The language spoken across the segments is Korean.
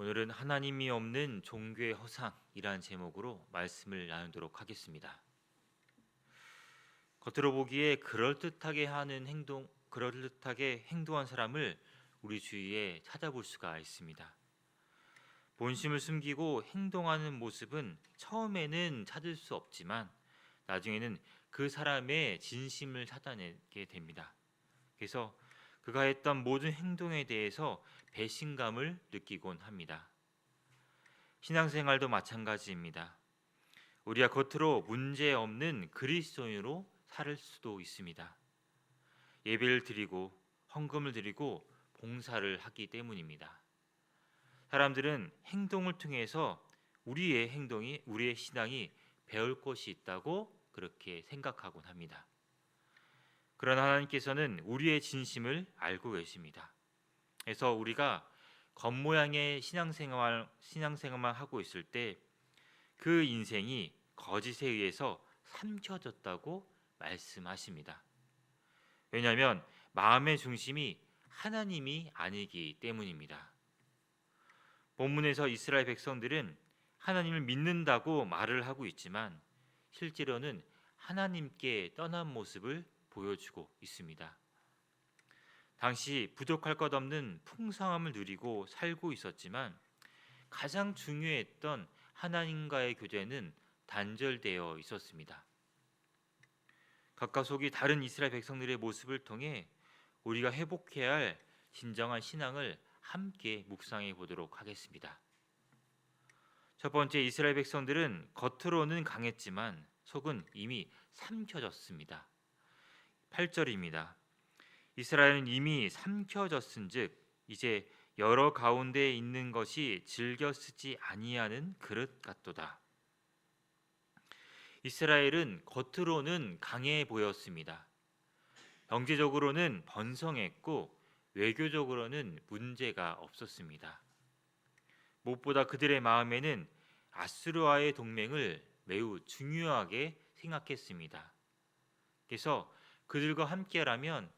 오늘은 하나님이 없는 종교의 허상이라는 제목으로 말씀을 나누도록 하겠습니다. 겉으로 보기에 그럴듯하게 하는 행동, 그럴듯하게 행동한 사람을 우리 주위에 찾아볼 수가 있습니다. 본심을 숨기고 행동하는 모습은 처음에는 찾을 수 없지만 나중에는 그 사람의 진심을 찾아내게 됩니다. 그래서 그가 했던 모든 행동에 대해서 배신감을 느끼곤 합니다. 신앙생활도 마찬가지입니다. 우리가 겉으로 문제 없는 그리스도인으로 살 수도 있습니다. 예배를 드리고 헌금을 드리고 봉사를 하기 때문입니다. 사람들은 행동을 통해서 우리의 행동이 우리의 신앙이 배울 것이 있다고 그렇게 생각하곤 합니다. 그러나 하나님께서는 우리의 진심을 알고 계십니다. 그래서 우리가 겉모양의 신앙생활 신앙생활만 하고 있을 때 그 인생이 거짓에 의해서 삼켜졌다고 말씀하십니다. 왜냐하면 마음의 중심이 하나님이 아니기 때문입니다. 본문에서 이스라엘 백성들은 하나님을 믿는다고 말을 하고 있지만 실제로는 하나님께 떠난 모습을 보여주고 있습니다. 당시 부족할 것 없는 풍성함을 누리고 살고 있었지만 가장 중요했던 하나님과의 교제는 단절되어 있었습니다. 각각 속이 다른 이스라엘 백성들의 모습을 통해 우리가 회복해야 할 진정한 신앙을 함께 묵상해 보도록 하겠습니다. 첫 번째 이스라엘 백성들은 겉으로는 강했지만 속은 이미 삼켜졌습니다. 8절입니다. 이스라엘은 이미 삼켜졌은즉 이제 여러 가운데 있는 것이 즐겨 쓰지 아니하는 그릇 같도다. 이스라엘은 겉으로는 강해 보였습니다. 경제적으로는 번성했고 외교적으로는 문제가 없었습니다. 무엇보다 그들의 마음에는 아수르와의 동맹을 매우 중요하게 생각했습니다. 그래서 그들과 함께라면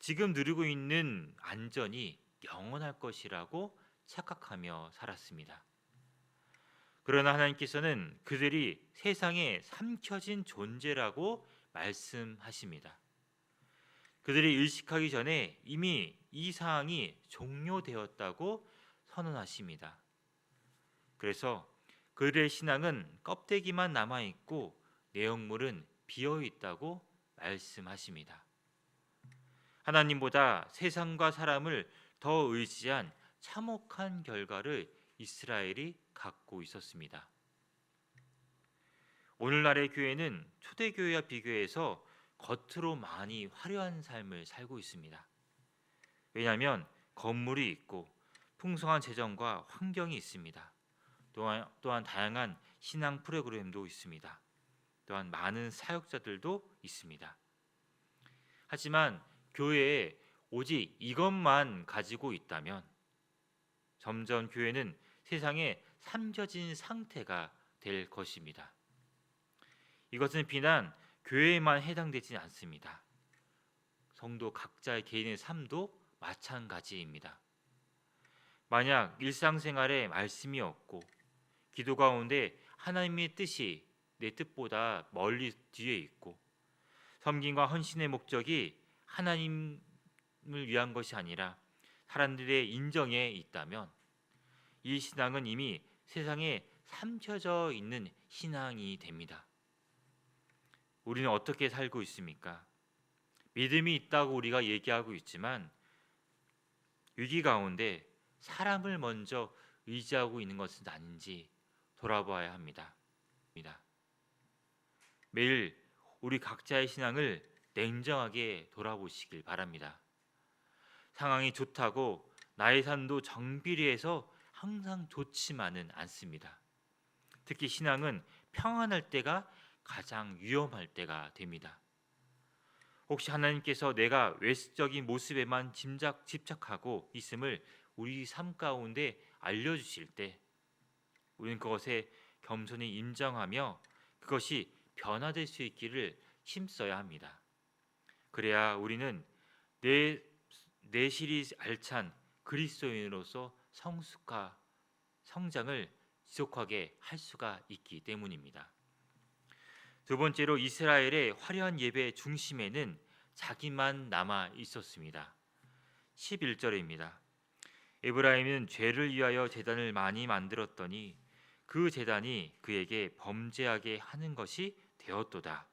지금 누리고 있는 안전이 영원할 것이라고 착각하며 살았습니다. 그러나 하나님께서는 그들이 세상에 삼켜진 존재라고 말씀하십니다. 그들이 의식하기 전에 이미 이 사항이 종료되었다고 선언하십니다. 그래서 그들의 신앙은 껍데기만 남아 있고 내용물은 비어 있다고 말씀하십니다. 하나님보다 세상과 사람을 더 의지한 참혹한 결과를 이스라엘이 갖고 있었습니다. 오늘날의 교회는 초대교회와 비교해서 겉으로 많이 화려한 삶을 살고 있습니다. 왜냐하면 건물이 있고 풍성한 재정과 환경이 있습니다. 또한, 또한 다양한 신앙 프로그램도 있습니다. 또한 많은 사역자들도 있습니다. 하지만 교회에 오직 이것만 가지고 있다면 점점 교회는 세상에 삼켜진 상태가 될 것입니다. 이것은 비난 교회에만 해당되지 않습니다. 성도 각자의 개인의 삶도 마찬가지입니다. 만약 일상생활에 말씀이 없고 기도 가운데 하나님의 뜻이 내 뜻보다 멀리 뒤에 있고 섬김과 헌신의 목적이 하나님을 위한 것이 아니라 사람들의 인정에 있다면 이 신앙은 이미 세상에 삼켜져 있는 신앙이 됩니다. 우리는 어떻게 살고 있습니까? 믿음이 있다고 우리가 얘기하고 있지만 위기 가운데 사람을 먼저 의지하고 있는 것은 아닌지 돌아봐야 합니다. 매일 우리 각자의 신앙을 냉정하게 돌아보시길 바랍니다. 상황이 좋다고 나의 삶도 정비리해서 항상 좋지만은 않습니다. 특히 신앙은 평안할 때가 가장 위험할 때가 됩니다. 혹시 하나님께서 내가 외적인 모습에만 짐작 집착하고 있음을 우리 삶 가운데 알려 주실 때 우리는 그것에 겸손히 인정하며 그것이 변화될 수 있기를 힘써야 합니다. 그래야 우리는 내 내실이 알찬 그리스도인으로서 성숙하게 성장을 지속하게 할 수가 있기 때문입니다. 두 번째로 이스라엘의 화려한 예배 중심에는 자기만 남아 있었습니다. 11절입니다. 에브라임은 죄를 위하여 제단을 많이 만들었더니 그 제단이 그에게 범죄하게 하는 것이 되었도다.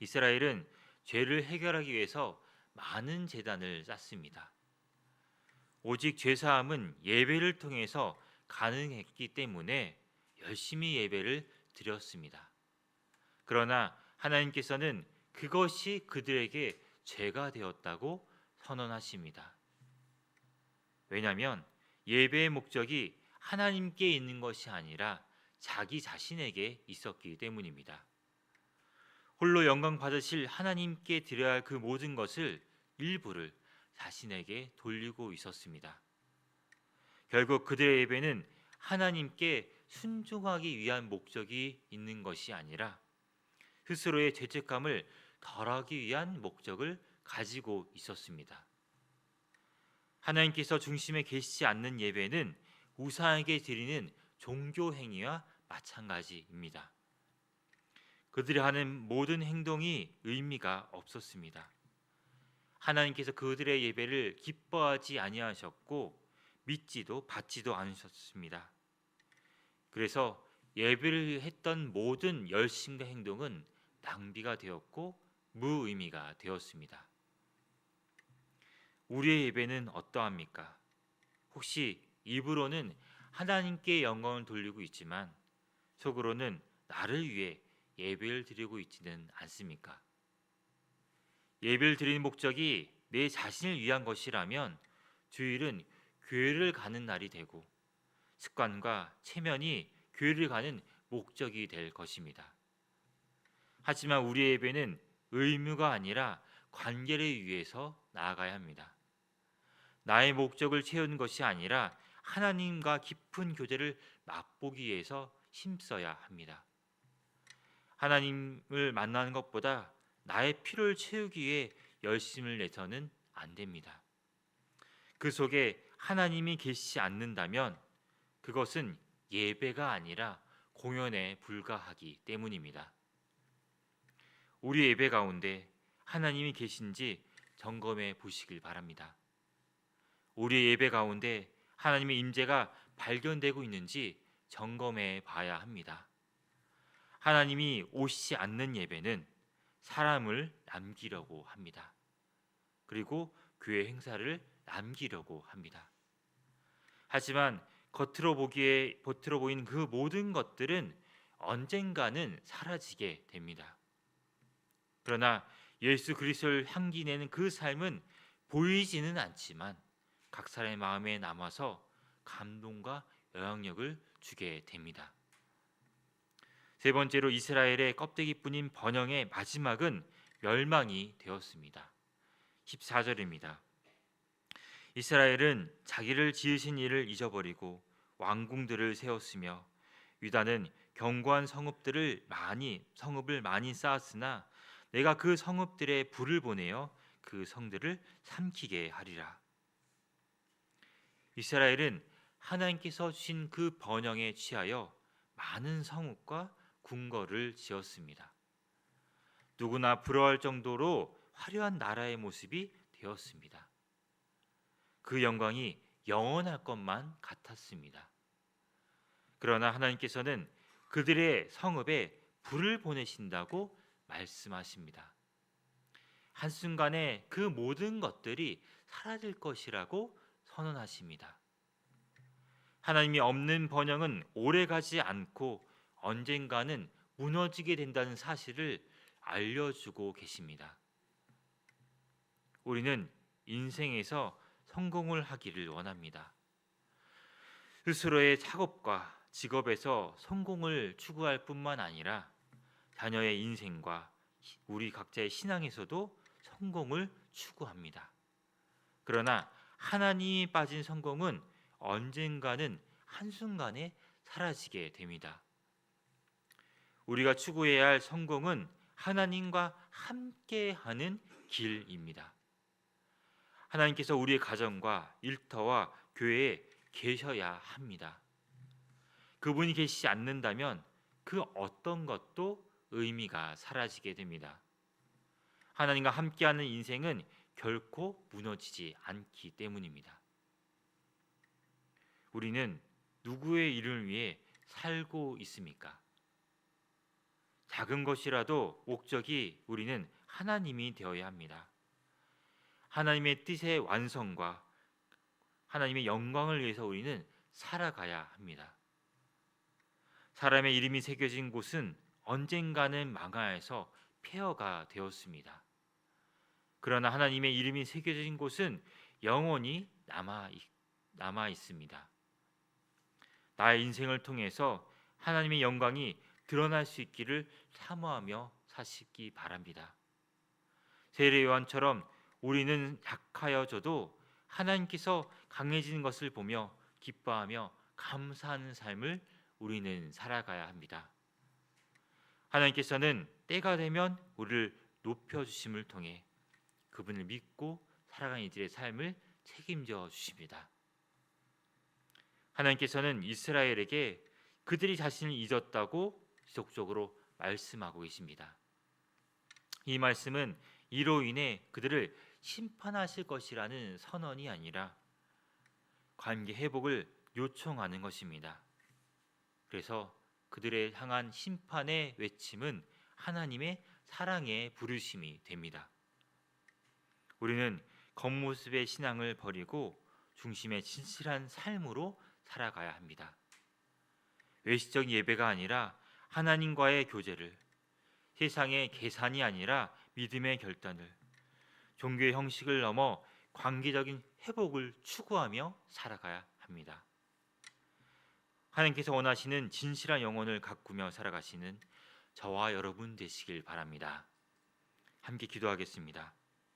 이스라엘은 죄를 해결하기 위해서 많은 제단을 쌓습니다. 오직 죄 사함은 예배를 통해서 가능했기 때문에 열심히 예배를 드렸습니다. 그러나 하나님께서는 그것이 그들에게 죄가 되었다고 선언하십니다. 왜냐하면 예배의 목적이 하나님께 있는 것이 아니라 자기 자신에게 있었기 때문입니다. 홀로 영광 받으실 하나님께 드려야 할 그 모든 것을 일부를 자신에게 돌리고 있었습니다. 결국 그들의 예배는 하나님께 순종하기 위한 목적이 있는 것이 아니라 스스로의 죄책감을 덜하기 위한 목적을 가지고 있었습니다. 하나님께서 중심에 계시지 않는 예배는 우상에게 드리는 종교 행위와 마찬가지입니다. 그들이 하는 모든 행동이 의미가 없었습니다. 하나님께서 그들의 예배를 기뻐하지 아니하셨고 믿지도 받지도 않으셨습니다. 그래서 예배를 했던 모든 열심과 행동은 낭비가 되었고 무의미가 되었습니다. 우리의 예배는 어떠합니까? 혹시 입으로는 하나님께 영광을 돌리고 있지만 속으로는 나를 위해 예배를 드리고 있지는 않습니까? 예배를 드리는 목적이 내 자신을 위한 것이라면 주일은 교회를 가는 날이 되고 습관과 체면이 교회를 가는 목적이 될 것입니다. 하지만 우리의 예배는 의무가 아니라 관계를 위해서 나아가야 합니다. 나의 목적을 채우는 것이 아니라 하나님과 깊은 교제를 맛보기 위해서 힘써야 합니다. 하나님을 만나는 것보다 나의 필요를 채우기 위해 열심을 내서는 안 됩니다. 그 속에 하나님이 계시지 않는다면 그것은 예배가 아니라 공연에 불과하기 때문입니다. 우리 예배 가운데 하나님이 계신지 점검해 보시길 바랍니다. 우리 예배 가운데 하나님의 임재가 발견되고 있는지 점검해 봐야 합니다. 하나님이 오시지 않는 예배는 사람을 남기려고 합니다. 그리고 교회 행사를 남기려고 합니다. 하지만 겉으로 보기에 겉으로 보이는 그 모든 것들은 언젠가는 사라지게 됩니다. 그러나 예수 그리스도를 향기 내는 그 삶은 보이지는 않지만 각 사람의 마음에 남아서 감동과 영향력을 주게 됩니다. 세 번째로 이스라엘의 껍데기뿐인 번영의 마지막은 멸망이 되었습니다. 14절입니다. 이스라엘은 자기를 지으신 이를 잊어버리고 왕궁들을 세웠으며 유다는 견고한 성읍들을 많이 성읍을 많이 쌓았으나 내가 그 성읍들에 불을 보내어 그 성들을 삼키게 하리라. 이스라엘은 하나님께서 주신 그 번영에 취하여 많은 성읍과 궁궐을 지었습니다. 누구나 부러워할 정도로 화려한 나라의 모습이 되었습니다. 그 영광이 영원할 것만 같았습니다. 그러나 하나님께서는 그들의 성읍에 불을 보내신다고 말씀하십니다. 한순간에 그 모든 것들이 사라질 것이라고 선언하십니다. 하나님이 없는 번영은 오래 가지 않고 언젠가는 무너지게 된다는 사실을 알려주고 계십니다. 우리는 인생에서 성공을 하기를 원합니다. 스스로의 작업과 직업에서 성공을 추구할 뿐만 아니라 자녀의 인생과 우리 각자의 신앙에서도 성공을 추구합니다. 그러나 하나님이 빠진 성공은 언젠가는 한순간에 사라지게 됩니다. 우리가 추구해야 할 성공은 하나님과 함께하는 길입니다. 하나님께서 우리의 가정과 일터와 교회에 계셔야 합니다. 그분이 계시지 않는다면 그 어떤 것도 의미가 사라지게 됩니다. 하나님과 함께하는 인생은 결코 무너지지 않기 때문입니다. 우리는 누구의 일을 위해 살고 있습니까? 작은 것이라도 목적이 우리는 하나님이 되어야 합니다. 하나님의 뜻의 완성과 하나님의 영광을 위해서 우리는 살아가야 합니다. 사람의 이름이 새겨진 곳은 언젠가는 망하여서 폐허가 되었습니다. 그러나 하나님의 이름이 새겨진 곳은 영원히 남아 남아 있습니다. 나의 인생을 통해서 하나님의 영광이 드러날 수 있기를 사모하며 사시기 바랍니다. 세례 요한처럼 우리는 약하여져도 하나님께서 강해지는 것을 보며 기뻐하며 감사하는 삶을 우리는 살아가야 합니다. 하나님께서는 때가 되면 우리를 높여 주심을 통해 그분을 믿고 살아가는 이들의 삶을 책임져 주십니다. 하나님께서는 이스라엘에게 그들이 자신을 잊었다고 지속적으로 말씀하고 계십니다. 이 말씀은 이로 인해 그들을 심판하실 것이라는 선언이 아니라 관계 회복을 요청하는 것입니다. 그래서 그들의 향한 심판의 외침은 하나님의 사랑의 부르심이 됩니다. 우리는 겉모습의 신앙을 버리고 중심의 진실한 삶으로 살아가야 합니다. 외식적 예배가 아니라 하나님과의 교제를 세상의 계산이 아니라 믿음의 결단을 종교의 형식을 넘어 관계적인 회복을 추구하며 살아가야 합니다. 하나님께서 원하시는 진실한 영혼을 가꾸며 살아가시는 저와 여러분 되시길 바랍니다. 함께 기도하겠습니다.